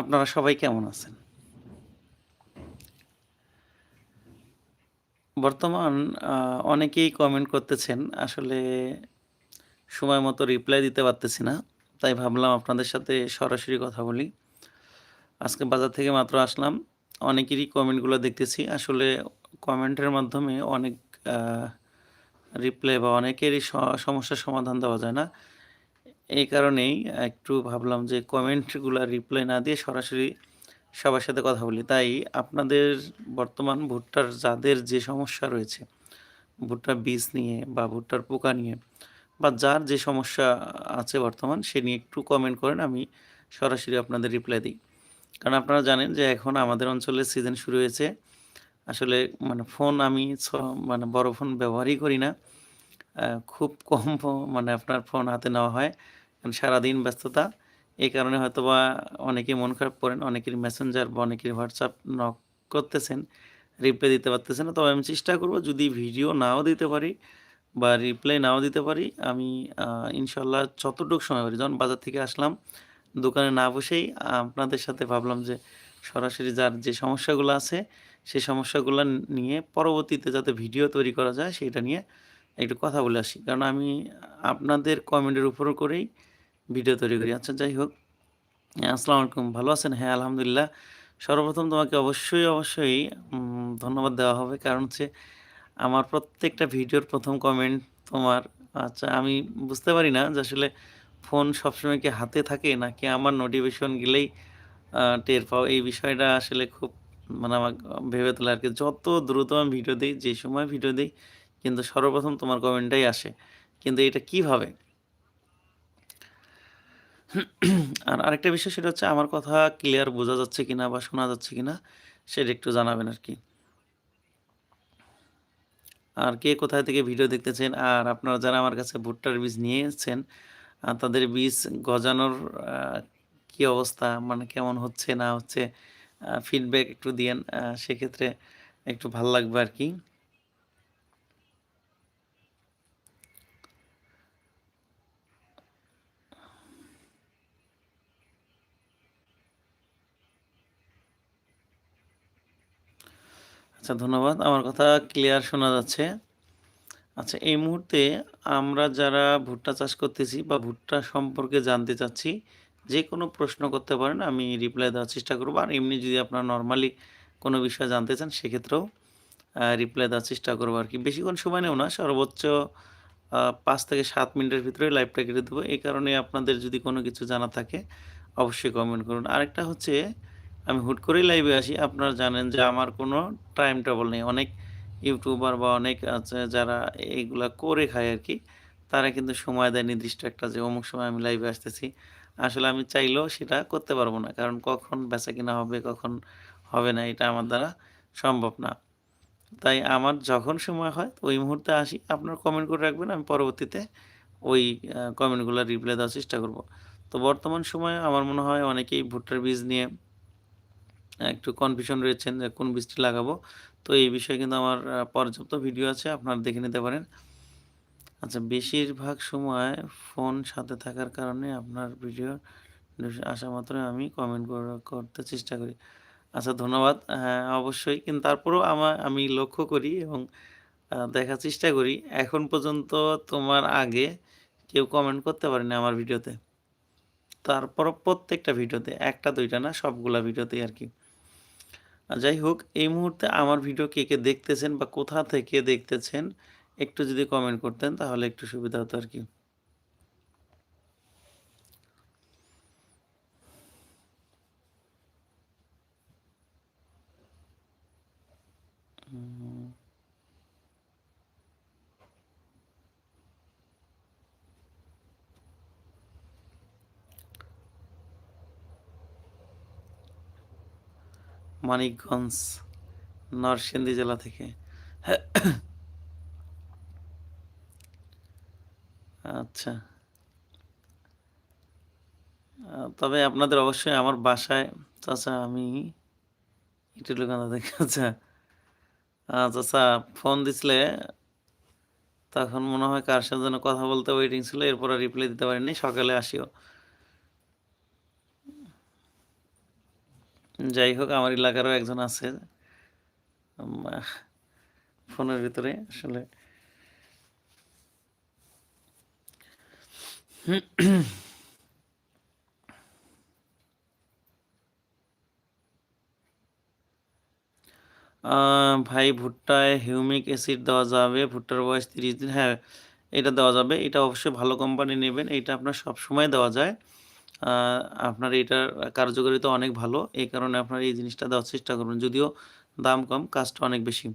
আপনারা সবাই কেমন আছেন? বর্তমান অনেকেই কমেন্ট করতেছেন, আসলে সময় মতো রিপ্লাই দিতে পারতেছি না, তাই ভাবলাম আপনাদের সাথে সরাসরি কথা বলি। আজকে বাজার থেকে মাত্র আসলাম, অনেকেরই কমেন্টগুলো দেখতেছি, আসলে কমেন্টের মাধ্যমে অনেক রিপ্লাই বা অনেকেরই সমস্যার সমাধান দেওয়া যায় না। এই কারণেই একটু ভাবলাম যে কমেন্টগুলো রিপ্লাই না দিয়ে সরাসরি সবার সাথে কথা বলি। তাই আপনাদের বর্তমান ভুট্টার যাদের যে সমস্যা রয়েছে ভুট্টার বীজ নিয়ে বা ভুট্টার পোকা নিয়ে বা যার যে সমস্যা আছে বর্তমান, সে নিয়ে একটু কমেন্ট করেন, আমি সরাসরি আপনাদের রিপ্লাই দিই। কারণ আপনারা জানেন যে এখন আমাদের অঞ্চলে সিজন শুরু হয়েছে। আসলে মানে ফোন আমি মানে বড় ফোন ব্যবহারই করি না। খুব কম মানে আপনার ফোন হাতে নেওয়া হয়। কারণ সারাদিন ব্যস্ততা, এই কারণে হয়তো বা অনেকে মন খারাপ করেন অনেকের মেসেঞ্জার বা অনেকের হোয়াটসঅ্যাপ নক করতেছেন রিপ্লাই দিতে পারতেছেন না। তবে আমি চেষ্টা করব যদি ভিডিও নাও দিতে পারি বা রিপ্লাই নাও দিতে পারি, আমি ইনশাল্লাহ যতটুকু সময় পারি, যখন বাজার থেকে আসলাম, দোকানে না বসেই আপনাদের সাথে ভাবলাম যে সরাসরি যার যে সমস্যাগুলো আছে, সেই সমস্যাগুলো নিয়ে পরবর্তীতে যাতে ভিডিও তৈরি করা যায়, সেটা নিয়ে একটু কথা বলে আসি। কারণ আমি আপনাদের কমেন্টের উপর করেই ভিডিও তৈরি করি। আচ্ছা যাই হোক। হ্যাঁ, আসসালামু আলাইকুম। ভালো আছেন? হ্যাঁ আলহামদুলিল্লাহ। সর্বপ্রথম তোমাকে অবশ্যই অবশ্যই ধন্যবাদ দেওয়া হবে। কারণ হচ্ছে আমার প্রত্যেকটা ভিডিওর প্রথম কমেন্ট তোমার আচ্ছা আমি বুঝতে পারি না যে আসলে ফোন সবসময় কি হাতে থাকে নাকি আমার নোটিফিকেশন গেলেই টের পাও এই বিষয়টা আসলে খুব মানে আমার ভেবে তোলে আর কি। যত দ্রুত আমি ভিডিও দিই যে সময় ভিডিও দিই কিন্তু সর্বপ্রথম তোমার কমেন্টটাই আসে। কিন্তু এটা কীভাবে? আর আরেকটা বিষয় সেটা হচ্ছে আমার কথা ক্লিয়ার বোঝা যাচ্ছে কিনা বা শোনা যাচ্ছে কিনা, সেটা একটু জানাবেন আর কি আর কে কোথায় থেকে ভিডিও দেখতেছেন? আর আপনারা যারা আমার কাছে ভুট্টার বীজ নিয়ে এসেছেন তাদের বীজ গজানোর কি অবস্থা? মানে কেমন হচ্ছে, না হচ্ছে ফিডব্যাক একটু দিয়েন সেক্ষেত্রে একটু ভালো লাগবে আর কি আচ্ছা ধন্যবাদ। আমার কথা ক্লিয়ার শোনা যাচ্ছে। আচ্ছা এই মুহূর্তে আমরা যারা ভুট্টা চাষ করতেছি বা ভুট্টা সম্পর্কে জানতে চাচ্ছি, যে কোনো প্রশ্ন করতে পারেন, আমি রিপ্লাই দেওয়ার চেষ্টা করব। আর এমনি যদি আপনারা নর্মালি কোনো বিষয় জানতে চান, সেক্ষেত্রেও রিপ্লাই দেওয়ার চেষ্টা করব আর কি। বেশিক্ষণ সময় নেও না, সর্বোচ্চ পাঁচ থেকে সাত মিনিটের ভিতরে লাইভটা কেটে দেবো। এই কারণে আপনাদের যদি কোনো কিছু জানা থাকে, অবশ্যই কমেন্ট করুন। আরেকটা হচ্ছে আমি হুট করেই লাইভে আসি। আপনারা জানেন যে আমার কোনো টাইম টেবল নেই। অনেক ইউটিউবার বা অনেক আছে যারা এইগুলা করে খায় আর কি তারা কিন্তু সময় দেয় নির্দিষ্ট একটা যে অমুক সময় আমি লাইভে আসতেছি। আসলে আমি চাইলেও সেটা করতে পারব না। কারণ কখন বেচা কিনা হবে, কখন হবে না, এটা আমার দ্বারা সম্ভব না। তাই আমার যখন সময় হয়, ওই মুহূর্তে আসি। আপনার কমেন্ট করে রাখবেন, আমি পরবর্তীতে ওই কমেন্টগুলো রিপ্লাই দেওয়ার চেষ্টা করব। তো বর্তমান সময়ে আমার মনে হয় অনেকেই ভুট্টার বীজ নিয়ে একটু কনফিউশন রয়েছেন যে কোন বীজটি লাগাবো। তো এই বিষয়ে কিন্তু আমার পর্যাপ্ত ভিডিও আছে, আপনারা দেখে নিতে পারেন। আচ্ছা বেশিরভাগ সময় ফোন সাথে থাকার কারণে আপনার ভিডিও আসা মাত্রই আমি কমেন্ট করতে চেষ্টা করি। আচ্ছা ধন্যবাদ। হ্যাঁ অবশ্যই। কিন্তু তারপরেও আমার আমি লক্ষ্য করি এবং দেখার চেষ্টা করি। এখন পর্যন্ত তোমার আগে কেউ কমেন্ট করতে পারেনি আমার ভিডিওতে তারপর প্রত্যেকটা ভিডিওতে একটা, দুইটা না, সবগুলা ভিডিওতেই আর কি। যাই হোক, এই মুহূর্তে আমার ভিডিও কে কে দেখতেছেন বা কোথা থেকে দেখতেছেন একটু যদি কমেন্ট করতেন তাহলে একটু সুবিধা হতো আর কি। মানিকগঞ্জ, নরসিংদী জেলা থেকে। আচ্ছা। তবে আপনাদের অবশ্যই আমার বাসায়, চাচা আমি একটু লোকানা থেকে আচ্ছা। চাচা ফোন দিছিলে, তখন মনে হয় কার সাথে যেন কথা বলতে ওয়েটিং ছিল, এরপর রিপ্লাই দিতে পারিনি, সকালে আসিও। যাই হোক, আমার এলাকারও একজন আছে। ফোনের ভিতরে আসলে। ভাই, ভুট্টায় হিউমিক অ্যাসিড দেওয়া যাবে। ভুট্টার বয়স তিরিশ দিন। হ্যাঁ এটা দেওয়া যাবে। এটা অবশ্যই ভালো কোম্পানি নেবেন। এটা আপনার সব সময় দেওয়া যায়। আপনার এটার কার্যকারিতা অনেক ভালো। এই কারণে আপনার এই জিনিসটা দেওয়ার চেষ্টা করবেন, যদিও দাম কম, কাজটা অনেক বেশি।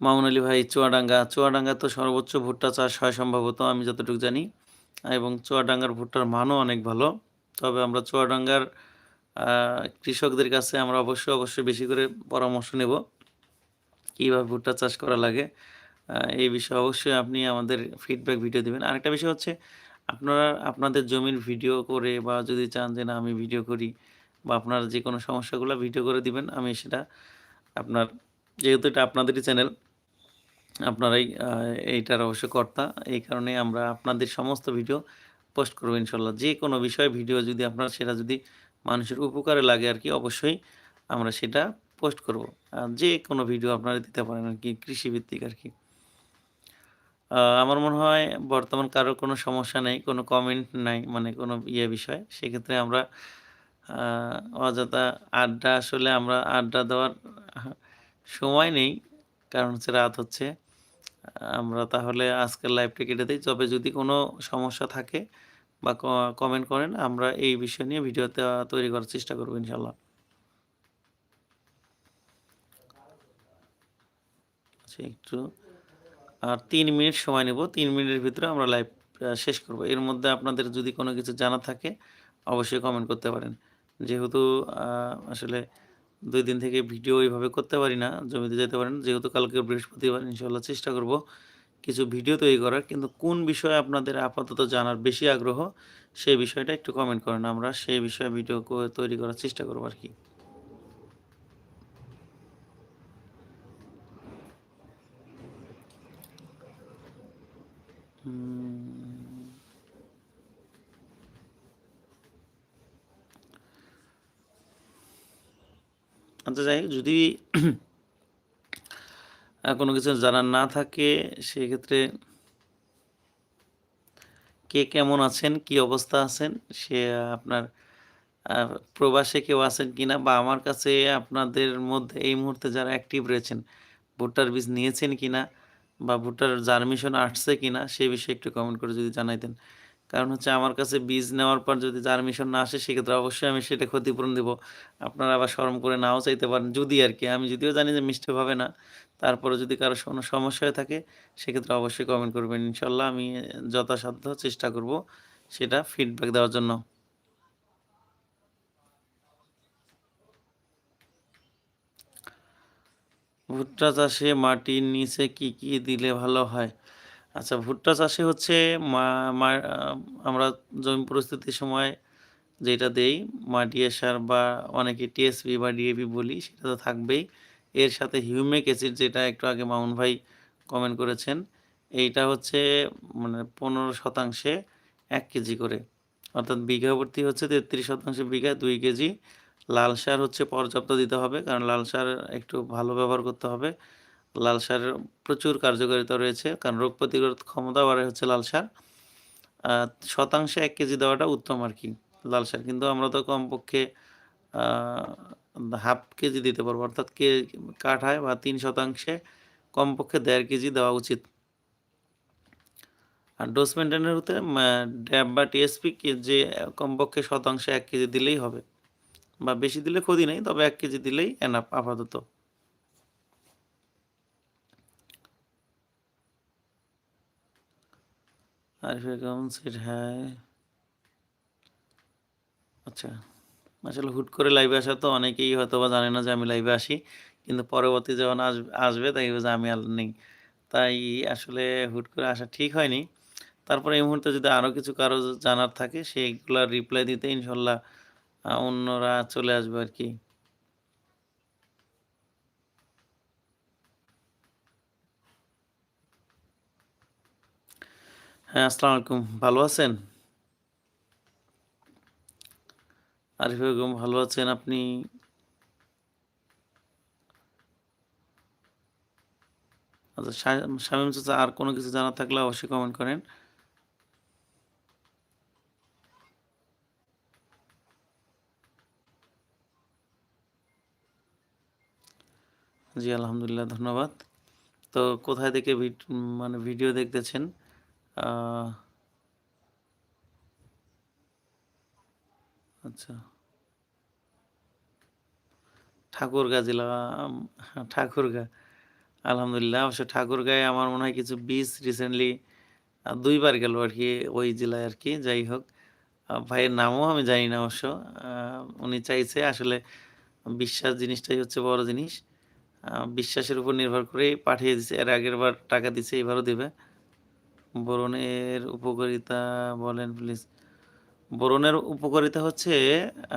মামুন আলী ভাই, চুয়াডাঙ্গা। চুয়াডাঙ্গা তো সর্বোচ্চ ভুট্টা চাষ হয় সম্ভবত, আমি যতটুকু জানি। এবং চুয়াডাঙ্গার ভুট্টার মানও অনেক ভালো। তবে আমরা চুয়াডাঙ্গার কৃষকদের কাছে আমরা অবশ্যই অবশ্যই বেশি করে পরামর্শ নেব, কীভাবে ভুট্টা চাষ করা লাগে। এই বিষয়ে অবশ্যই আপনি আমাদের ফিডব্যাক ভিডিও দেবেন। আরেকটা বিষয় হচ্ছে আপনারা আপনাদের জমির ভিডিও করে বা যদি চান যে না আমি ভিডিও করি বা আপনার যে কোনো সমস্যাগুলো ভিডিও করে দিবেন, আমি সেটা আপনার, যেহেতু এটা আপনাদেরই চ্যানেল, আপনারাই এইটার অবশ্য কর্তা। এই কারণে আমরা আপনাদের সমস্ত ভিডিও পোস্ট করব ইনশাল্লাহ। যে কোনো বিষয়ে ভিডিও যদি আপনার, সেটা যদি মানুষের উপকারে লাগে আর কি, অবশ্যই আমরা সেটা পোস্ট করব। আর যে কোনো ভিডিও আপনারা দিতে পারেন আর কি, কৃষিভিত্তিক আর কি। আমার মনে হয় বর্তমান কারও কোনো সমস্যা নেই, কোনো কমেন্ট নাই মানে কোনো ইয়ে বিষয়। সেক্ষেত্রে আমরা অযথা আড্ডা, আসলে আমরা আড্ডা দেওয়ার সময় নেই, কারণ হচ্ছে রাত হচ্ছে। আমরা তাহলে আজকের লাইভটা কেটে দিই। তবে যদি কোনো সমস্যা থাকে বা কমেন্ট করেন, আমরা এই বিষয় নিয়ে ভিডিওতে তৈরি করার চেষ্টা করব ইনশাল্লাহ আচ্ছা একটু আর তিন মিনিট সময় নেব। তিন মিনিটের ভিতরে আমরা লাইভ শেষ করব। এর মধ্যে আপনাদের যদি কোনো কিছু জানা থাকে, অবশ্যই কমেন্ট করতে পারেন। যেহেতু আসলে দুই দিন থেকে ভিডিও এইভাবে করতে পারি না, জমিতে যেতে পারেন। যেহেতু কালকে বৃহস্পতিবার ইনশাল্লাহ চেষ্টা করব কিছু ভিডিও তৈরি করার। কিন্তু কোন বিষয়ে আপনাদের আপাতত জানার বেশি আগ্রহ, সেই বিষয়টা একটু কমেন্ট করেন। আমরা সেই বিষয়ে ভিডিও তৈরি করার চেষ্টা করব আর কি। আচ্ছা যাই যদি কোনো কিছু জানার না থাকে সেক্ষেত্রে কে কেমন আছেন, কি অবস্থা আছেন, সে আপনার প্রবাসে কেউ আছেন কিনা বা আমার কাছে আপনাদের মধ্যে এই মুহূর্তে যারা অ্যাক্টিভ রয়েছেন ভুট্টার বীজ নিয়েছেন কিনা বা ভুট্টার জার্মিশন আসছে কিনা সে বিষয়ে একটু কমেন্ট করে যদি জানাইতেন কারণ হচ্ছে আমার কাছে বীজ নেওয়ার পর যদি জার্মিশন না আসে, সেক্ষেত্রে অবশ্যই আমি সেটা ক্ষতিপূরণ দেবো। আপনারা আবার শরম করে নাও চাইতে পারেন, যদি আর কি। আমি যদিও জানি যে মিষ্টি হবে না তারপরে যদি কারও কোনো সমস্যা হয়ে থাকে, সেক্ষেত্রে অবশ্যই কমেন্ট করবেন। ইনশাল্লাহ আমি যথাসাধ্য চেষ্টা করব সেটা ফিডব্যাক দেওয়ার জন্য। ভুট্টা চাষে মাটির নিচে কি কি দিলে ভালো হয়? আচ্ছা ভুট্টা চাষে হচ্ছে আমরা জমি পরিস্থিতির সময় যেটা দেই মাটি সার বা অনেকে টিএসপি বা ডিএপি বলি, সেটা তো থাকবেই। এর সাথে হিউমিক অ্যাসিড যেটা একটু আগে মামুন ভাই কমেন্ট করেছেন, এইটা হচ্ছে মানে পনেরো শতাংশে এক কেজি করে। অর্থাৎ বিঘা প্রতি হচ্ছে তেত্রিশ শতাংশ বিঘা, দুই কেজি। লাল সার হচ্ছে পর্যাপ্ত দিতে হবে, কারণ লাল সার একটু ভালো ব্যবহার করতে হবে। লাল সারের প্রচুর কার্যকারিতা রয়েছে, কারণ রোগ প্রতিরোধ ক্ষমতা বাড়ে হচ্ছে লাল সার। শতাংশে এক কেজি দেওয়াটা উত্তম আর কি, লাল সার। কিন্তু আমরা তো কমপক্ষে হাফ কেজি দিতে পারব, অর্থাৎ কে কাঠায় বা তিন শতাংশে কমপক্ষে দেড় কেজি দেওয়া উচিত। আর ডোজ মেনটেনের হতে ড্যাব বা টিএসপি যে, কমপক্ষে শতাংশে এক কেজি দিলেই হবে। বা বেশি দিলে ক্ষতি নেই, তবে এক কেজি দিলেই এনাফ আপাতত। আচ্ছা আসলে হুট করে লাইভে আসা তো অনেকেই হয়তো বা জানে না যে আমি লাইভে আসি, কিন্তু পরবর্তী যখন আসবে তাই যে আমি আর নেই। তাই আসলে হুট করে আসা ঠিক হয়নি। তারপরে এই মুহূর্তে যদি আরও কিছু কারও জানার থাকে সেইগুলার রিপ্লাই দিতে ইনশাল্লাহ অন্যরা চলে আসবে আর কি হ্যাঁ আসসালামু আলাইকুম ভালো আছেন আরিফা বেগম, ভালো আছেন আপনি? আচ্ছা শামীম চাচা, আর কোনো কিছু জানা থাকলে অবশ্যই কমেন্ট করেন। জি, আলহামদুলিল্লাহ ধন্যবাদ। তো কোথায় থেকে মানে ভিডিও দেখতেছেন? আচ্ছা। ঠাকুরগাঁ জেলা আম ঠাকুরগাঁ। আলহামদুলিল্লাহ। অবশ্য ঠাকুরগাঁয়ে আমার মনে হয় কিছু বীজ রিসেন্টলি আ ২ বার গেল আরকি ওই জেলায় আরকি। যাই হোক। ভাইয়ের নামও আমি জানি না অবশ্য। উনি চাইছে আসলে বিশ্বাস জিনিসটাই হচ্ছে বড় জিনিস। বিশ্বাসের উপর নির্ভর করেই পাঠিয়ে দিছে। এর আগেরবার টাকা দিছে, এবারও দেবে বোরনের উপকারিতা বলেন প্লিজ। বোরনের উপকারিতা হচ্ছে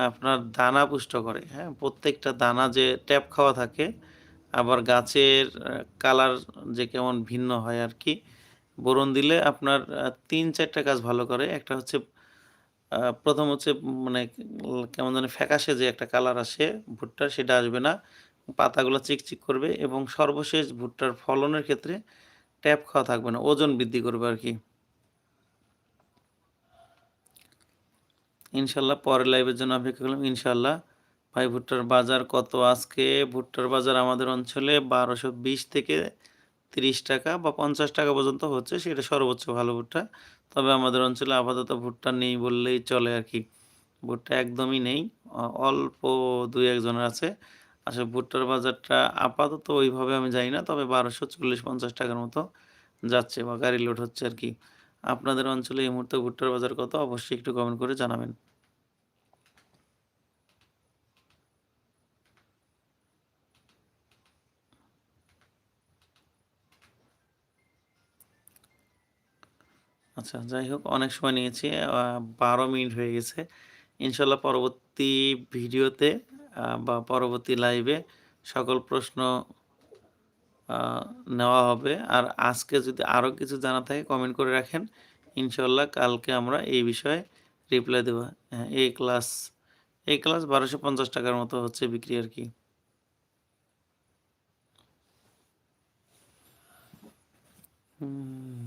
আপনার দানা পুষ্ট করে, হ্যাঁ? প্রত্যেকটা দানা যে ট্যাপ খাওয়া থাকে, আবার গাছের কালার যে কেমন ভিন্ন হয় আর কি বোরন দিলে আপনার তিন ৩-৪ কাজ ভালো করে। একটা হচ্ছে প্রথম হচ্ছে মানে কেমন জানি ফ্যাকাশে যে একটা কালার আসে ভুট্টা সেটা আসবে না। পাতাগুলা চিকচিক করবে এবং সর্বশেষ ভুট্টার ফলনের ক্ষেত্রে ট্যাপ খাওয়া থাকবে না। ওজন বৃদ্ধি করবে আর কি ইনশাল্লাহ পরের লাইভের জন্য অপেক্ষা করলাম। ইনশাল্লাহ ভাই, ভুট্টার বাজার কত আজকে? ভুট্টার বাজার আমাদের অঞ্চলে ১২২০ থেকে ৳৩০ বা ৳৫০ পর্যন্ত হচ্ছে। সেটা সর্বোচ্চ ভালো ভুট্টা। তবে আমাদের অঞ্চলে আপাতত ভুট্টা নেই বললেই চলে আর কি ভুট্টা একদমই নেই। অল্প দুই একজনের আছে। আসলে ভুট্টার বাজারটা আপাতত ওইভাবে আমি জানি না। তবে বারোশো চল্লিশ পঞ্চাশ টাকার মতো যাচ্ছে বা গাড়ি লোড হচ্ছে আরকি। আপনাদের অঞ্চলে এই মুহূর্তে ভুট্টার বাজার কত? অবশ্যই একটু কমেন্ট করে জানাবেন। আচ্ছা, যাই হোক অনেক সময় নিয়েছি। ১২ মিনিট হয়ে গেছে। ইনশাআল্লাহ পরবর্তী ভিডিওতে বা পরবর্তী লাইভে সকল প্রশ্ন নেওয়া হবে। আর আজকে যদি আরও কিছু জানা থাকে কমেন্ট করে রাখেন। ইনশাল্লাহ কালকে আমরা এই বিষয়ে রিপ্লাই দেব। হ্যাঁ, এ ক্লাস, এ ক্লাস বারোশো পঞ্চাশ টাকার মতো হচ্ছে বিক্রি আরকি। হুম।